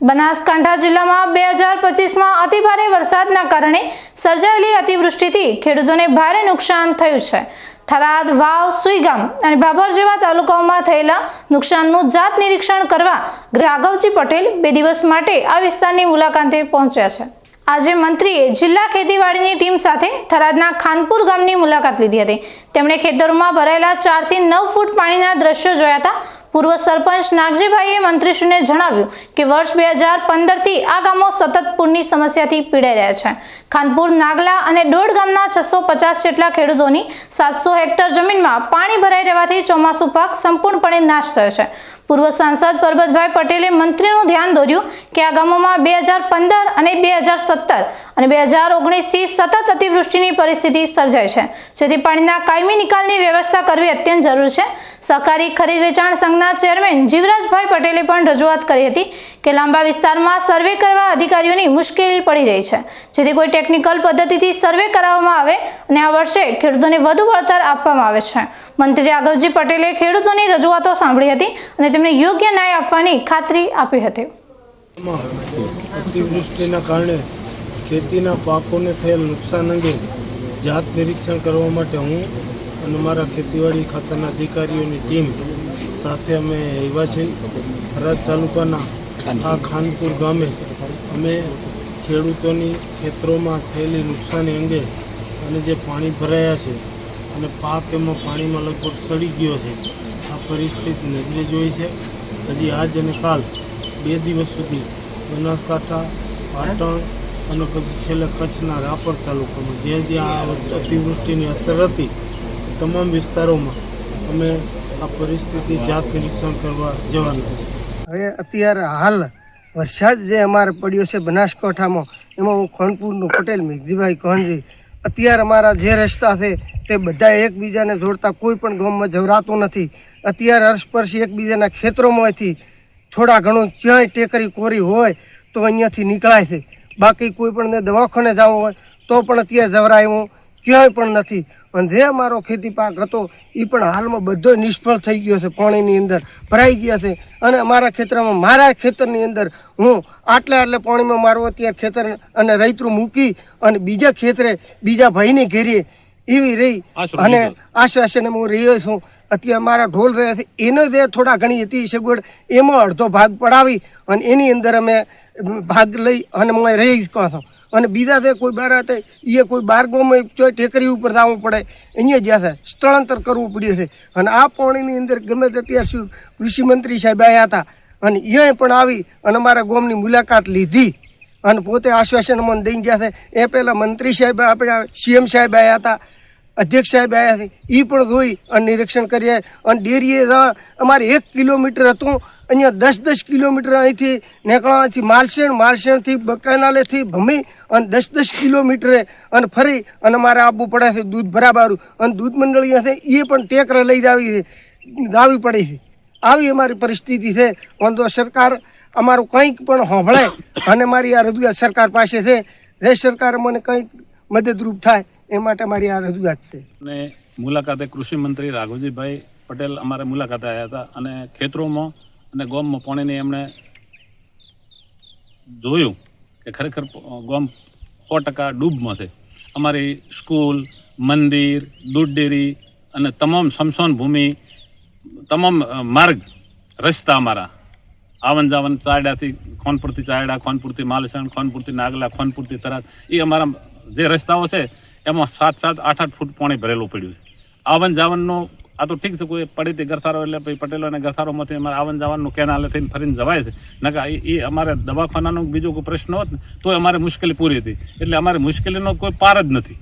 બનાસકાંઠા જિલ્લામાં બે હજાર પચીસમાં અતિભારે વરસાદના કારણે સર્જાયેલી અતિવૃષ્ટિથી ખેડૂતોને ભારે નુકસાન થયું છે. થરાદ, વાવ, સુઈગામ અને ભાભર જેવા તાલુકાઓમાં થયેલા નુકસાનનું જાત નિરીક્ષણ કરવા રાઘવજી પટેલ બે દિવસ માટે આ વિસ્તારની મુલાકાતે પહોંચ્યા છે. આજે મંત્રીએ જિલ્લા ખેતીવાડીની ટીમ સાથે થરાદના ખાનપુર ગામની મુલાકાત લીધી હતી. તેમણે ખેતરોમાં ભરાયેલા ચારથી નવ ફૂટ પાણીના દ્રશ્યો જોયા હતા. પૂર્વ સરપંચ નાગજીભાઈએ મંત્રીશ્રીને જણાવ્યું કે વર્ષ બે હજાર પંદરથી આ ગામો સતત પૂરની સમસ્યાથી પીડાઈ રહ્યા છે. ખાનપુર, નાગલા અને ડોડ ગામના છસો પચાસ જેટલા ખેડૂતોની સાતસો હેક્ટર જમીનમાં પાણી ભરાઈ રહેવાથી ચોમાસું પાક સંપૂર્ણપણે નાશ થયો છે. પૂર્વ સાંસદ પરબતભાઈ પટેલે મંત્રીનું ધ્યાન દોર્યું કે આ ગામોમાં બે હજાર પંદર અને બે હજાર સત્તર અને બે હજાર ઓગણીસથી સતત અતિવૃષ્ટિની પરિસ્થિતિ સર્જાય છે. જેથી પાણીના કાયમી નિકાલની વ્યવસ્થા કરવી અત્યંત જરૂરી છે. સહકારી ખરીદ વેચાણ સંઘના ચેરમેન જીવરાજભાઈ પટેલે પણ રજૂઆત કરી હતી કે લાંબા વિસ્તારમાં સર્વે કરવા અધિકારીઓની મુશ્કેલી પડી રહી છે. જેથી કોઈ ટેકનિકલ પદ્ધતિથી સર્વે કરાવવામાં આવે અને આ વર્ષે ખેડૂતોને વધુ વળતર આપવામાં આવે છે. મંત્રી રાઘવજી પટેલે ખેડૂતોની રજૂઆતો સાંભળી હતી અને તેમને યોગ્ય ન્યાય આપવાની ખાતરી આપી હતી. અતિવૃષ્ટિના કારણે ખેતીના પાકોને થયેલ નુકસાન અંગે જાત નિરીક્ષણ કરવા માટે હું અને મારા ખેતીવાડી ખાતાના અધિકારીઓની ટીમ સાથે અમે આવ્યા છીએ. થરાદ તાલુકાના આ ખાનપુર ગામે. અમે ખેડૂતોની ખેતરોમાં થયેલી નુકસાની અંગે અને જે પાણી ભરાયા છે અને પાક એમાં પાણીમાં લગભગ સડી ગયો છે. આ પરિસ્થિતિ નજરે જોઈ છે. હજી આજ અને કાલ બે દિવસ સુધી બનાસકાંઠા, પાટણ અને પછી છેલ્લે કચ્છના રાપર તાલુકામાં જ્યાં જ્યાં અતિવૃષ્ટિની અસર હતી, તમામ વિસ્તારોમાં અમે આ પરિસ્થિતિ જાત નિરીક્ષણ કરવા જવાના છે. હવે અત્યારે હાલ વરસાદ જે અમારે પડ્યો છે બનાસકાંઠામાં, એમાં હું ખોનપુરનો પટેલ મેઘજીભાઈ કોહનજી, અત્યારે અમારા જે રસ્તા છે તે બધા એકબીજાને જોડતા કોઈ પણ ગામમાં જવરાતું નથી. અત્યારે અરસપરસી એકબીજાના ખેતરોમાંથી થોડા ઘણું ક્યાંય ટેકરી કોરી હોય તો અહીંયાથી નીકળાય છે. બાકી કોઈ પણ દવાખાને જવું હોય તો પણ અત્યારે જવરાયું ક્યાંય પણ નથી. અને જે અમારો ખેતી પાક હતો એ પણ હાલમાં બધો નિષ્ફળ થઈ ગયો છે પાણીની અંદર ભરાઈ ગયા છે. અને અમારા ખેતરમાં મારા ખેતરની અંદર હું આટલે આટલે પાણીમાં મારું અત્યારે ખેતર અને રૈતરું મૂકી અને બીજા ખેતરે બીજા ભાઈને ઘેરીએ એવી રહી. અને આશ્વાસન હું રહ્યો છું. અત્યારે મારા ઢોલ રહ્યા છે. એનો જે થોડા ઘણી હતી સગવડ એમાં અડધો ભાગ પડાવી અને એની અંદર અમે ભાગ લઈ અને હું રહી શકો છું. અને બીજા તે કોઈ બાર હતા એ કોઈ બાર ગામમાં ચોય ટેકરી ઉપર જવું પડે. અહીંયા જ્યાં છે, સ્થળાંતર કરવું પડ્યું છે. અને આ પાણીની અંદર ગમે તે સુધી કૃષિમંત્રી સાહેબ આવ્યા હતા. અને અહીંયા પણ આવી અને અમારા ગામની મુલાકાત લીધી. અને પોતે આશ્વાસન મન દઈ ગયા છે. એ પહેલાં મંત્રી સાહેબ આપણે સીએમ સાહેબ આવ્યા હતા, અધ્યક્ષ સાહેબ આવ્યા છે. એ પણ જોઈ અને નિરીક્ષણ કરીએ અને ડેરીએ અમારે એક કિલોમીટર હતું. અહીંયા દસ દસ કિલોમીટર અહીંથી નીકળવાથી માલસેણ, માલસેણથી કેનાલેથી ભમી અને દસ દસ કિલોમીટરે અને ફરી અને મારે આવવું પડે છે દૂધ ભરાબારું. અને દૂધ મંડળી હશે એ પણ ટેકરે લઈ જાવી છે ગાવી પડે છે. આવી અમારી પરિસ્થિતિ છે. વાંધો સરકાર અમારું કંઈક પણ સાંભળે અને મારી આ રજૂઆત સરકાર પાસે છે. જે સરકાર, મને કંઈક મદદરૂપ થાય એ માટે મારી આ રજૂઆત છે. અને મુલાકાતે કૃષિ મંત્રી રાઘવજીભાઈ પટેલ અમારે મુલાકાતે આવ્યા હતા અને ખેતરોમાં અને ગોમમાં પાણીની એમણે જોયું કે ખરેખર ગોમ સો ટકા ડૂબમાં છે. અમારી સ્કૂલ, મંદિર દૂધ ડેરી અને તમામ સમસોન ભૂમિ, તમામ માર્ગ, રસ્તા અમારા. આવન જાવન ચાયડાથી ખોનપુરથી ચાયડા, ખોનપુરથી માલસણ, ખોનપુરથી નાગલા, ખોનપુરથી તરાત એ અમારા જે રસ્તાઓ છે, એમાં સાત સાત, આઠ આઠ ફૂટ પાણી ભરેલું પડ્યું છે. આવન જાવનનો આ તો ઠીક છે, કોઈ પડીથી ગરસારો એટલે પછી પટેલો અને ગરસારોમાંથી અમારે આવન જવાનું કેનાલે થઈને ફરીને જવાય છે. નકા એ અમારે દવાખાનાનો બીજો કોઈ પ્રશ્ન હોત ને, તો અમારે મુશ્કેલી પૂરી હતી. એટલે અમારે મુશ્કેલીનો કોઈ પાર જ નથી.